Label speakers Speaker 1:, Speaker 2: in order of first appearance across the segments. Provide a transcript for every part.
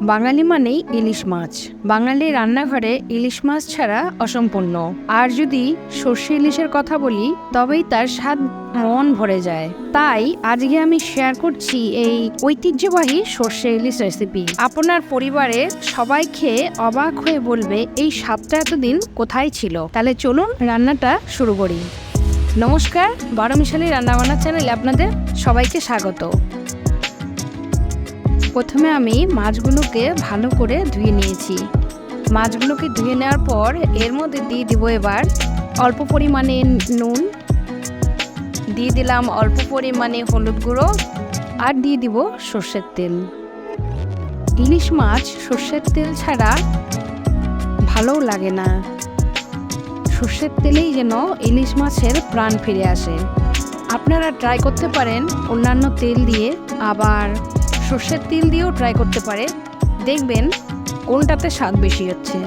Speaker 1: বাঙালি মানেই ইলিশ মাছ। বাঙালি রান্নাঘরে ইলিশ মাছ ছাড়া অসম্পূর্ণ। আর যদি সর্ষে ইলিশের কথা বলি, তবেই তার স্বাদ মন ভরে যায়। তাই আজকে আমি শেয়ার করছি এই ঐতিহ্যবাহী সর্ষে ইলিশ রেসিপি আপনার পরিবারে সবাই খেয়ে অবাক হয়ে বলবে, এই স্বাদটা এতদিন কোথায় ছিল? তাহলে চলুন রান্নাটা শুরু করি। নমস্কার, বারো মিশালি রান্নাবান্না চ্যানেলে আপনাদের সবাইকে স্বাগত। প্রথমে আমি মাছগুলোকে ভালো করে ধুয়ে নিয়েছি। মাছগুলোকে ধুয়ে নেওয়ার পর এর মধ্যে দিয়ে দিব এবার অল্প পরিমাণে নুন। দিয়ে দিলাম অল্প পরিমাণে হলুদ গুঁড়ো আর দিয়ে দিব সর্ষের তেল। ইলিশ মাছ সর্ষের তেল ছাড়া ভালোও লাগে না। সর্ষের তেলেই যেন ইলিশ মাছের প্রাণ ফিরে আসে। আপনারা ট্রাই করতে পারেন অন্যান্য তেল দিয়ে। আবার সর্ষের তেল দিয়েও ট্রাই করতে পারে। দেখবেন কোনটাতে স্বাদ বেশি হচ্ছে।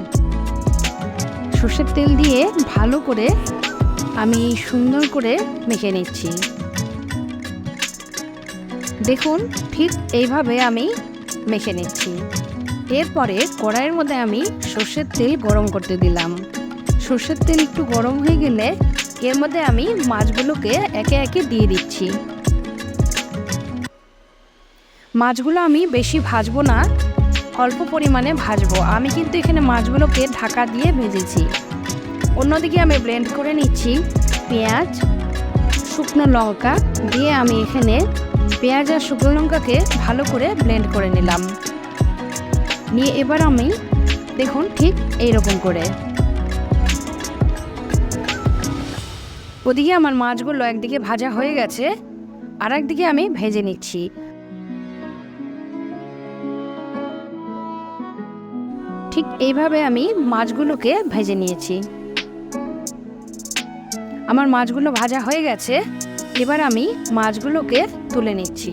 Speaker 1: সর্ষের তেল দিয়ে ভালো করে আমি সুন্দর করে মেখে নিচ্ছি। দেখুন, ঠিক এইভাবে আমি মেখে নিচ্ছি। এরপরে কড়াইয়ের মধ্যে আমি সর্ষের তেল গরম করতে দিলাম। সর্ষের তেল একটু গরম হয়ে গেলে এর মধ্যে আমি মাছগুলোকে একে একে দিয়ে দিচ্ছি। মাছগুলো আমি বেশি ভাজবো না, অল্প পরিমাণে ভাজবো। আমি কিন্তু এখানে মাছগুলোকে ঢাকা দিয়ে ভেজেছি। অন্যদিকে আমি ব্লেন্ড করে নিচ্ছি পেঁয়াজ, শুকনো লঙ্কা দিয়ে আমি এখানে পেঁয়াজ আর শুকনো লঙ্কাকে ভালো করে ব্লেন্ড করে নিলাম। নিয়ে এবার আমি, দেখুন ঠিক এইরকম করে। ওদিকে আমার মাছগুলো একদিকে ভাজা হয়ে গেছে আর একদিকে আমি ভেজে নিচ্ছি। ঠিক এইভাবে আমি মাছগুলোকে ভেজে নিয়েছি। আমার মাছগুলো ভাজা হয়ে গেছে, এবার আমি মাছগুলোকে তুলে নিচ্ছি।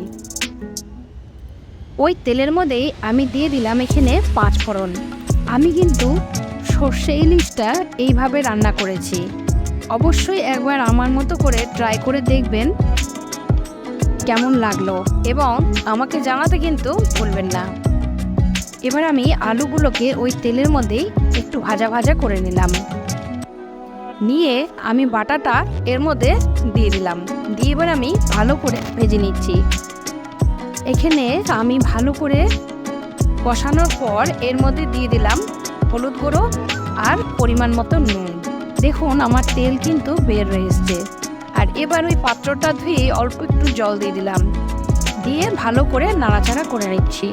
Speaker 1: ওই তেলের মধ্যেই আমি দিয়ে দিলাম এখানে পাঁচ ফোড়ন। আমি কিন্তু সর্ষে ইলিশটা এইভাবে রান্না করেছি। অবশ্যই একবার আমার মতো করে ট্রাই করে দেখবেন কেমন লাগল এবং আমাকে জানাতে কিন্তু ভুলবেন না। এবার আমি আলুগুলোকে ওই তেলের মধ্যেই একটু ভাজা ভাজা করে নিলাম। নিয়ে আমি বাটাটা এর মধ্যে দিয়ে দিলাম। দিয়ে এবার আমি ভালো করে ভেজে নিচ্ছি। এখানে আমি ভালো করে কষানোর পর এর মধ্যে দিয়ে দিলাম হলুদ গুঁড়ো আর পরিমাণ মতো নুন। দেখুন আমার তেল কিন্তু বের এসছে। আর এবার ওই পাত্রটা ধুয়ে অল্প একটু জল দিয়ে দিলাম। দিয়ে ভালো করে নাড়াচাড়া করে নিচ্ছি।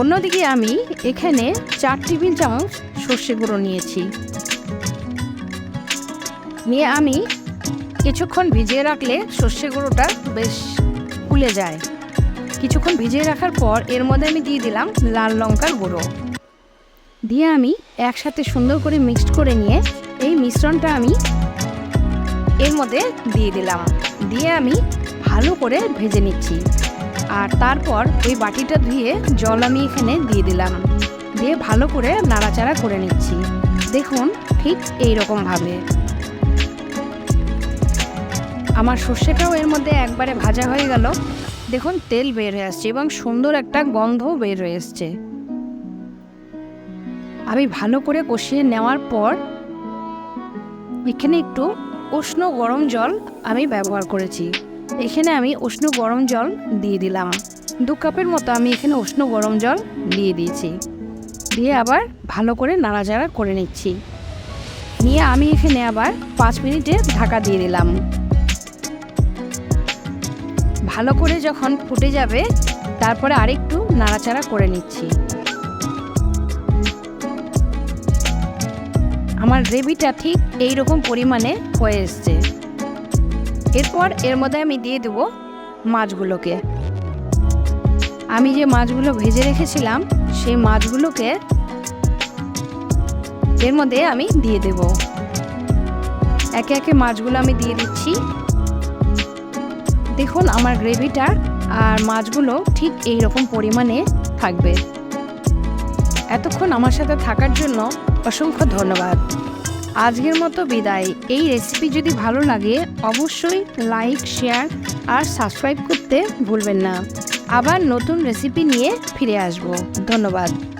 Speaker 1: অন্যদিকে আমি এখানে চার টেবিল চামচ সর্ষে গুঁড়ো নিয়েছি। নিয়ে আমি কিছুক্ষণ ভিজিয়ে রাখলে সর্ষে গুঁড়োটা বেশ ফুলে যায়। কিছুক্ষণ ভিজিয়ে রাখার পর এর মধ্যে আমি দিয়ে দিলাম লাল লঙ্কার গুঁড়ো। দিয়ে আমি একসাথে সুন্দর করে মিক্সড করে নিয়ে এই মিশ্রণটা আমি এর মধ্যে দিয়ে দিলাম। দিয়ে আমি ভালো করে ভেজে নিচ্ছি। আর তারপর ওই বাটিটা ধুয়ে জল আমি এখানে দিয়ে দিলাম। দিয়ে ভালো করে নাড়াচাড়া করে নিচ্ছি। দেখুন, ঠিক এই রকমভাবে আমার সর্ষেটাও এর মধ্যে একবারে ভাজা হয়ে গেল। দেখুন, তেল বের হয়ে আসছে এবং সুন্দর একটা গন্ধও বের হয়ে এসছে। আমি ভালো করে কষিয়ে নেওয়ার পর এখানে একটু উষ্ণ গরম জল আমি ব্যবহার করেছি। এখানে আমি উষ্ণ গরম জল দিয়ে দিলাম। দু কাপের মতো আমি এখানে উষ্ণ গরম জল দিয়ে দিয়েছি। দিয়ে আবার ভালো করে নাড়াচাড়া করে নিচ্ছি। নিয়ে আমি এখানে আবার পাঁচ মিনিটে ঢাকা দিয়ে দিলাম। ভালো করে যখন ফুটে যাবে, তারপরে আরেকটু নাড়াচাড়া করে নিচ্ছি। আমার গ্রেভিটা ঠিক এই রকম পরিমাণে হয়ে এসছে। এরপর এর মধ্যে আমি দিয়ে দেবো মাছগুলোকে। আমি যে মাছগুলো ভেজে রেখেছিলাম, সেই মাছগুলোকে এর মধ্যে আমি দিয়ে দেব। একে একে মাছগুলো আমি দিয়ে দিচ্ছি। দেখুন আমার গ্রেভিটা আর মাছগুলো ঠিক এই রকম পরিমাণে থাকবে। এতক্ষণ আমার সাথে থাকার জন্য অসংখ্য ধন্যবাদ। আজকের মতো বিদায়। এই রেসিপি যদি ভালো লাগে, অবশ্যই লাইক শেয়ার আর সাবস্ক্রাইব করতে ভুলবেন না। আবার নতুন রেসিপি নিয়ে ফিরে আসব। ধন্যবাদ।